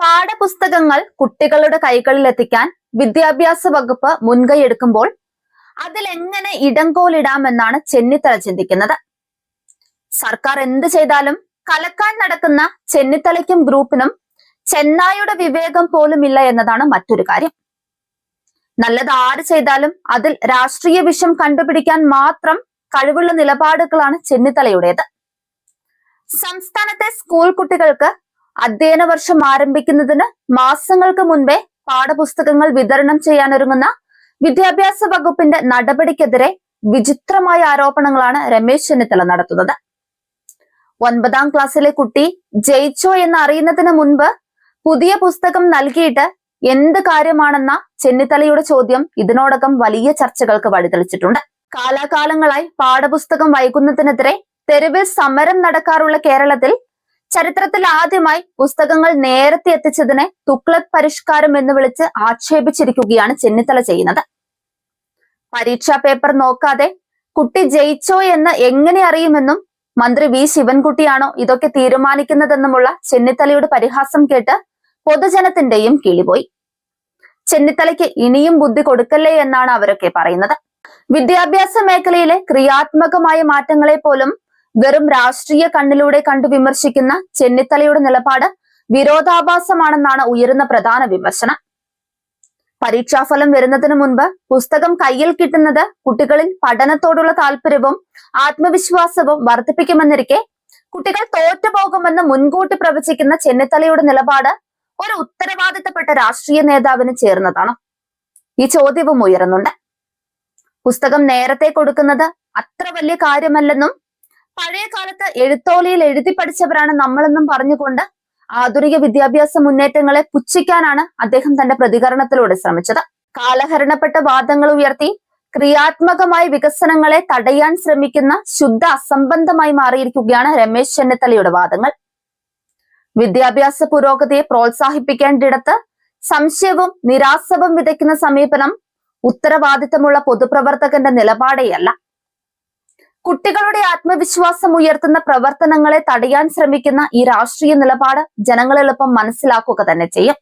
പാഠപുസ്തകങ്ങൾ കുട്ടികളുടെ കൈകളിൽ എത്തിക്കാൻ വിദ്യാഭ്യാസ വകുപ്പ് മുൻകൈയെടുക്കുമ്പോൾ അതിലെങ്ങനെ ഇടംകോലിടാമെന്നാണ് ചെന്നിത്തല ചിന്തിക്കുന്നത്. സർക്കാർ എന്ത് ചെയ്താലും കലക്കാൻ നടക്കുന്ന ചെന്നിത്തലയ്ക്കും ഗ്രൂപ്പിനും ചെന്നായുടെ വിവേകം പോലുമില്ല എന്നതാണ് മറ്റൊരു കാര്യം. നല്ലത് ആര് ചെയ്താലും അതിൽ രാഷ്ട്രീയ വിഷം കണ്ടുപിടിക്കാൻ മാത്രം കഴിവുള്ള നിലപാടുകളാണ് ചെന്നിത്തലയുടേത്. സംസ്ഥാനത്തെ സ്കൂൾ കുട്ടികൾക്ക് അധ്യയന വർഷം ആരംഭിക്കുന്നതിന് മാസങ്ങൾക്ക് മുൻപേ പാഠപുസ്തകങ്ങൾ വിതരണം ചെയ്യാനൊരുങ്ങുന്ന വിദ്യാഭ്യാസ വകുപ്പിന്റെ നടപടിക്കെതിരെ വിചിത്രമായ ആരോപണങ്ങളാണ് രമേശ് ചെന്നിത്തല നടത്തുന്നത്. ഒൻപതാം ക്ലാസ്സിലെ കുട്ടി ജയിച്ചോ എന്ന് അറിയുന്നതിന് മുൻപ് പുതിയ പുസ്തകം നൽകിയിട്ട് എന്ത് കാര്യമാണെന്ന ചെന്നിത്തലയുടെ ചോദ്യം ഇതിനോടകം വലിയ ചർച്ചകൾക്ക് വഴിതെളിച്ചിട്ടുണ്ട്. കാലാകാലങ്ങളായി പാഠപുസ്തകം വൈകുന്നതിനെതിരെ തെരുവിൽ സമരം നടക്കാറുള്ള കേരളത്തിൽ ചരിത്രത്തിൽ ആദ്യമായി പുസ്തകങ്ങൾ നേരത്തെ എത്തിച്ചതിനെ തുക്ലക് പരിഷ്കാരം എന്ന് വിളിച്ച് ആക്ഷേപിച്ചിരിക്കുകയാണ് ചെന്നിത്തല ചെയ്യുന്നത്. പരീക്ഷാ പേപ്പർ നോക്കാതെ കുട്ടി ജയിച്ചോ എന്ന് എങ്ങനെ അറിയുമെന്നും മന്ത്രി വി ശിവൻകുട്ടിയാണോ ഇതൊക്കെ തീരുമാനിക്കുന്നതെന്നുമുള്ള ചെന്നിത്തലയുടെ പരിഹാസം കേട്ട് പൊതുജനത്തിന്റെയും കിളിപോയി. ചെന്നിത്തലയ്ക്ക് ഇനിയും ബുദ്ധി കൊടുക്കല്ലേ എന്നാണ് അവരൊക്കെ പറയുന്നത്. വിദ്യാഭ്യാസ മേഖലയിലെ ക്രിയാത്മകമായ മാറ്റങ്ങളെ പോലും വെറും രാഷ്ട്രീയ കണ്ണിലൂടെ കണ്ടു വിമർശിക്കുന്ന ചെന്നിത്തലയുടെ നിലപാട് വിരോധാഭാസമാണെന്നാണ് ഉയരുന്ന പ്രധാന വിമർശനം. പരീക്ഷാഫലം വരുന്നതിന് മുൻപ് പുസ്തകം കയ്യിൽ കിട്ടുന്നത് കുട്ടികളിൽ പഠനത്തോടുള്ള താല്പര്യവും ആത്മവിശ്വാസവും വർദ്ധിപ്പിക്കുമെന്നിരിക്കെ കുട്ടികൾ തോറ്റുപോകുമെന്ന് മുൻകൂട്ടി പ്രവചിക്കുന്ന ചെന്നിത്തലയുടെ നിലപാട് ഒരു ഉത്തരവാദിത്തപ്പെട്ട രാഷ്ട്രീയ നേതാവിന് ചേർന്നതാണ്. ഈ ചോദ്യവും ഉയരുന്നുണ്ട്. പുസ്തകം നേരത്തെ കൊടുക്കുന്നത് അത്ര വലിയ കാര്യമല്ലെന്നും പഴയ കാലത്ത് എഴുത്തോലയിൽ എഴുതി പഠിച്ചവരാണ് നമ്മളെന്നും പറഞ്ഞുകൊണ്ട് ആധുനിക വിദ്യാഭ്യാസ മുന്നേറ്റങ്ങളെ പുച്ഛിക്കാനാണ് അദ്ദേഹം തന്റെ പ്രതികരണത്തിലൂടെ ശ്രമിച്ചത്. കാലഹരണപ്പെട്ട വാദങ്ങൾ ഉയർത്തി ക്രിയാത്മകമായ വികസനങ്ങളെ തടയാൻ ശ്രമിക്കുന്ന ശുദ്ധ അസംബന്ധമായി മാറിയിരിക്കുകയാണ് രമേശ് ചെന്നിത്തലയുടെ വാദങ്ങൾ. വിദ്യാഭ്യാസ പുരോഗതിയെ പ്രോത്സാഹിപ്പിക്കേണ്ടിടത്ത് സംശയവും നിരാസവും വിതയ്ക്കുന്ന സമീപനം ഉത്തരവാദിത്തമുള്ള പൊതുപ്രവർത്തകന്റെ നിലപാടേയല്ല. കുട്ടികളുടെ ആത്മവിശ്വാസം ഉയർത്തുന്ന പ്രവർത്തനങ്ങളെ തടയാൻ ശ്രമിക്കുന്ന ഈ രാഷ്ട്രീയ നിലപാട് ജനങ്ങൾ എളുപ്പം മനസ്സിലാക്കുക തന്നെ ചെയ്യും.